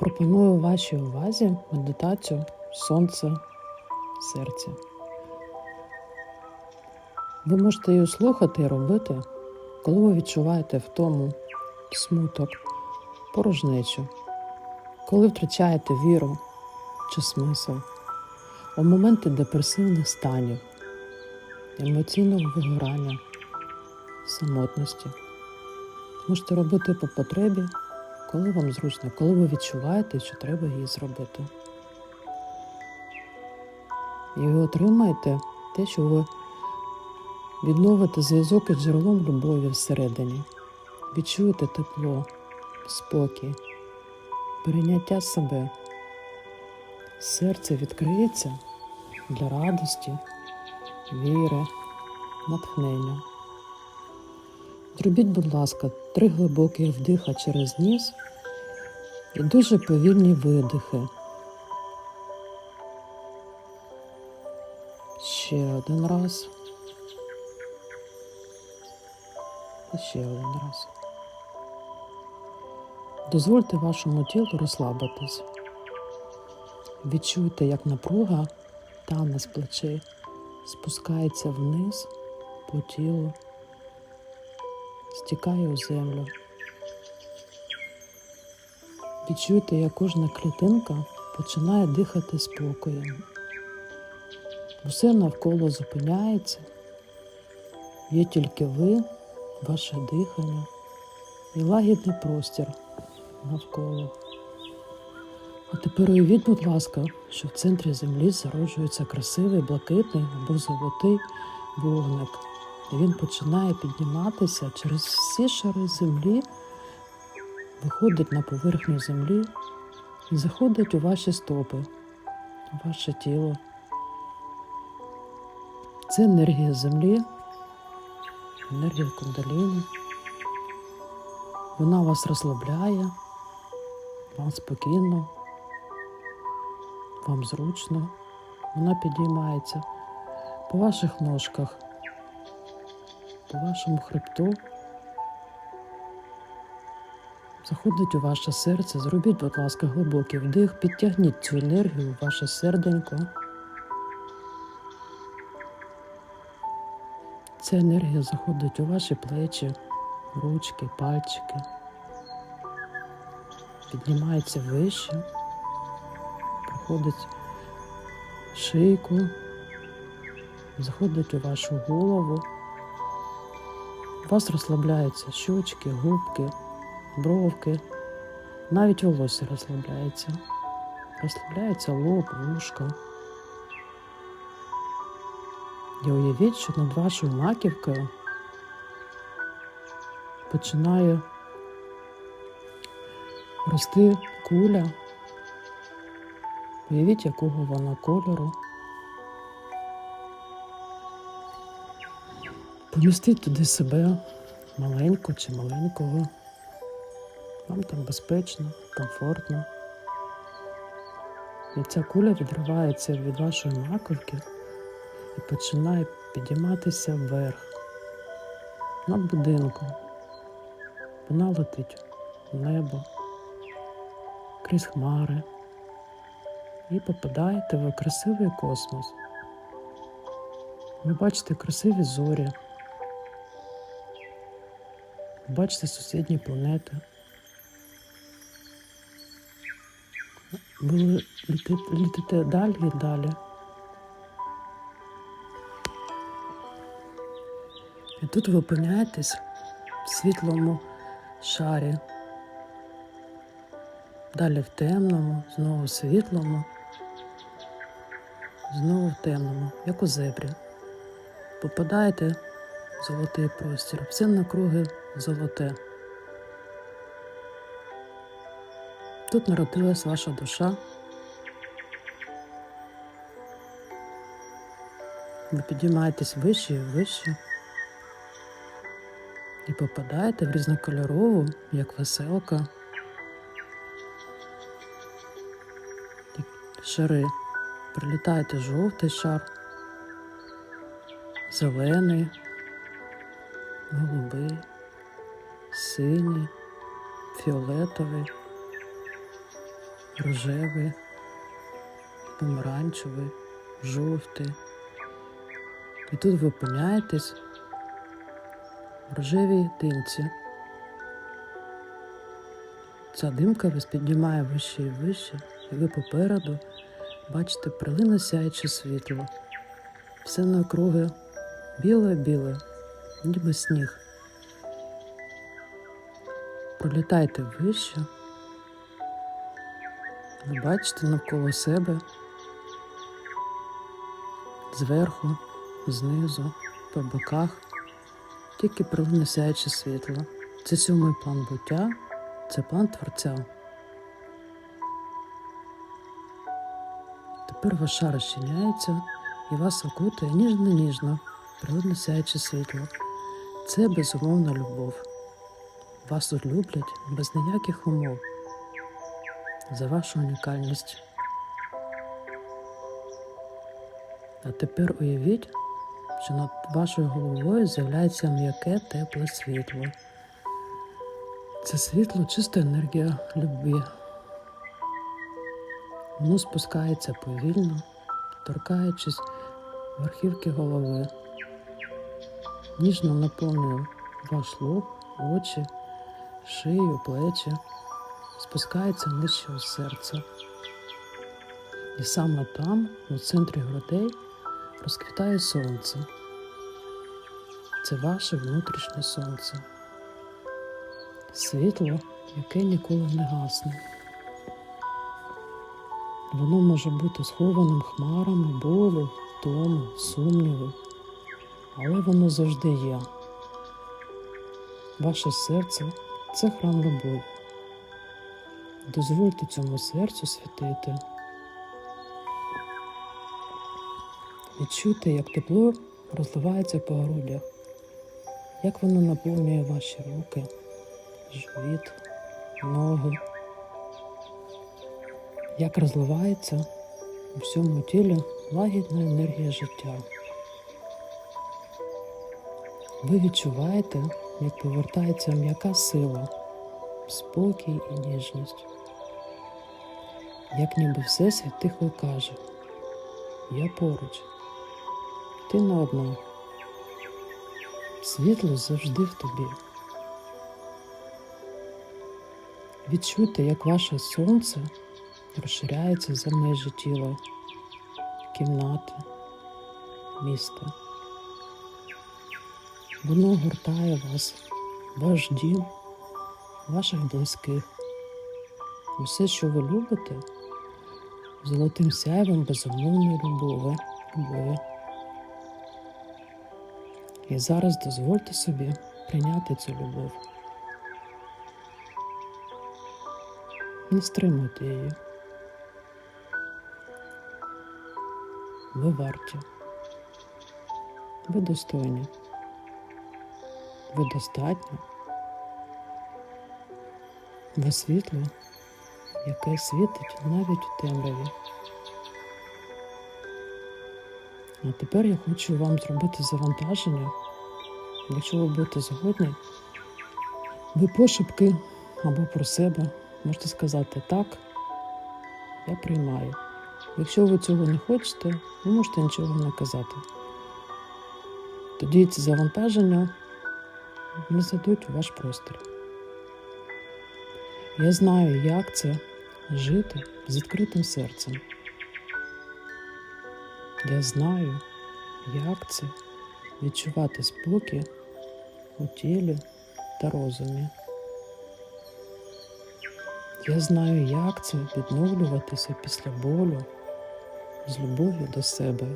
Пропоную вашій увазі медитацію Сонце серця. Ви можете її слухати і робити, коли ви відчуваєте втому, смуток, порожнечу, коли втрачаєте віру чи смисл, у моменти депресивних станів, емоційного вигорання, самотності. Можете робити по потребі, коли вам зручно, коли ви відчуваєте, що треба її зробити. І ви отримаєте те, що ви відновите зв'язок із джерелом любові всередині, відчуєте тепло, спокій, перейняття себе. Серце відкриється для радості, віри, натхнення. Зробіть, будь ласка, три глибокі вдиха через ніс і дуже повільні видихи. Ще один раз. І ще один раз. Дозвольте вашому тілу розслабитись. Відчуйте, як напруга тане з плечей спускається вниз по тілу стікає у землю. Відчуйте, як кожна клітинка починає дихати спокоєм. Усе навколо зупиняється, є тільки ви, ваше дихання і лагідний простір навколо. А тепер уявіть, будь ласка, що в центрі землі зароджується красивий блакитний або золотий вогник. І він починає підніматися через всі шари землі, виходить на поверхню землі і заходить у ваші стопи, у ваше тіло. Це енергія землі, енергія кундаліні. Вона вас розслабляє, вам спокійно, вам зручно. Вона підіймається по ваших ножках по вашому хребту. Заходить у ваше серце, зробіть, будь ласка, глибокий вдих, підтягніть цю енергію у ваше серденько. Ця енергія заходить у ваші плечі, ручки, пальчики, піднімається вище, проходить шийку, заходить у вашу голову. У вас розслабляються щочки, губки, бровки, навіть волосся розслабляється. Розслабляється лоб, вушко. І уявіть, що над вашою маківкою починає рости куля. Уявіть, якого вона кольору. Помістіть туди себе маленьку чи маленького. Вам там безпечно, комфортно. І ця куля відривається від вашої маковки і починає підійматися вверх над будинком. Вона летить в небо, крізь хмари і попадаєте в красивий космос. Ви бачите красиві зорі. Бачите сусідні планети. Ви літите, далі і далі. І тут ви опиняєтесь в світлому шарі. Далі в темному, знову в світлому, знову в темному, як у зебрі. Попадаєте в золотий простір, все накруги золоте. Тут народилась ваша душа. Ви підіймаєтесь вище і вище і попадаєте в різнокольорову, як веселка. Шари. Прилітаєте жовтий шар, зелений, голубий, синій, фіолетовий, рожевий, помаранчевий, жовтий. І тут ви опиняєтесь в рожевій димці. Ця димка вас піднімає вище і вище, і ви попереду бачите прилине сяюче світло. Все навкруги біле-біле, ніби сніг. Пролітайте вище. Ви бачите навколо себе зверху, знизу, по боках, тільки прилине сяюче світло. Це сьомий план буття, це план творця. Тепер ваш шар розчиняється і вас окутує ніжно-ніжно, природно сяюче світло. Це безумовна любов. Вас тут люблять без ніяких умов за вашу унікальність. А тепер уявіть, що над вашою головою з'являється м'яке тепле світло. Це світло чиста енергія любві. Воно спускається повільно, торкаючись верхівки голови. Ніжно наповнює ваш лоб, очі, шию, плечі, спускається нижче у серце. І саме там, у центрі грудей, розквітає сонце. Це ваше внутрішнє сонце. Світло, яке ніколи не гасне. Воно може бути схованим хмарами, болю, втоми, сумніву, але воно завжди є. Ваше серце це храм любові. Дозвольте цьому серцю світити. Відчуйте, як тепло розливається по грудях, як воно наповнює ваші руки, живіт, ноги, як розливається у всьому тілі лагідна енергія життя. Ви відчуваєте, як повертається м'яка сила, спокій і ніжність, як ніби Всесвіт тихо каже, я поруч, ти не одна. Світло завжди в тобі. Відчуйте, як ваше сонце розширяється за межі тіла, кімнати, міста. Воно гортає вас, ваш дім, ваших близьких. Усе, що ви любите, золотим сяйвом безумовної любові. любові. І зараз дозвольте собі прийняти цю любов. Не стримуйте її. Ви варті. Ви достойні. Ви достатньо. Ви світло, яке світить навіть у темряві. А тепер я хочу вам зробити завантаження. Якщо ви будете згодні, ви пошепки або про себе можете сказати так, я приймаю. Якщо ви цього не хочете, ви можете нічого не казати. Тоді ці завантаження не зайдуть у ваш простір. Я знаю, як це жити з відкритим серцем. Я знаю, як це відчувати спокій у тілі та розумі. Я знаю, як це відновлюватися після болю з любов'ю до себе.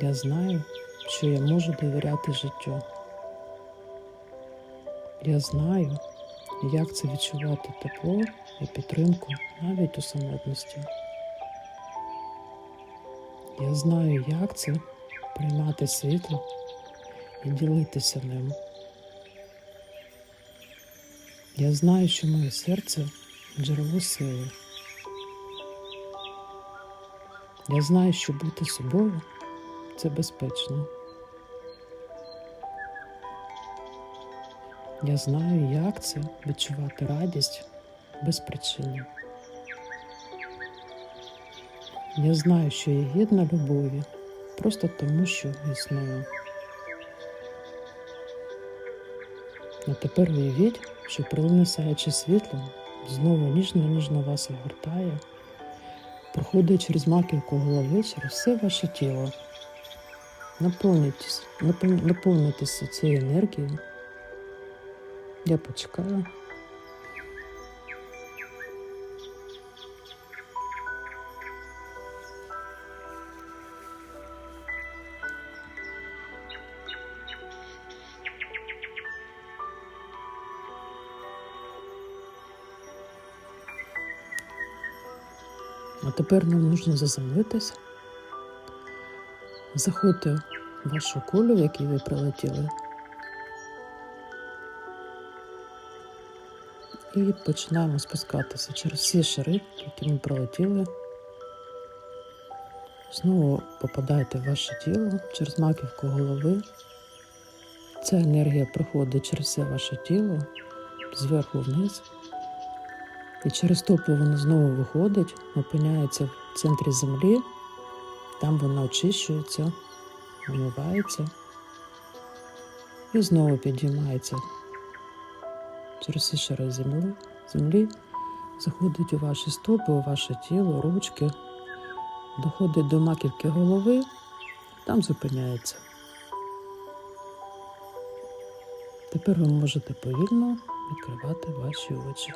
Я знаю, що я можу довіряти життю. Я знаю, як це відчувати тепло і підтримку навіть у самотності. Я знаю, як це приймати світло і ділитися ним. Я знаю, що моє серце джерело сили. Я знаю, що бути собою це безпечно. Я знаю, як це відчувати радість без причини. Я знаю, що я гідна любові, просто тому, що існую. А тепер уявіть, що прилине сяюче світло знову ніжно-ніжно вас огортає, проходить через маківку голови, через все ваше тіло. Наповнитесь, напов- наповнитеся цією енергією. Я почекаю. А тепер нам нужно заземлитись. Заходьте в вашу кулю, в якій ви прилетіли. І починаємо спускатися через всі шари, які ми пролетіли. Знову попадаєте в ваше тіло через маківку голови. Ця енергія проходить через все ваше тіло, зверху вниз. І через стопу вона знову виходить, опиняється в центрі землі, там вона очищується, вимивається і знову підіймається через всі шари землі, землі, заходить у ваші стопи, у ваше тіло, ручки, доходить до маківки голови, там зупиняється. Тепер ви можете повільно відкривати ваші очі.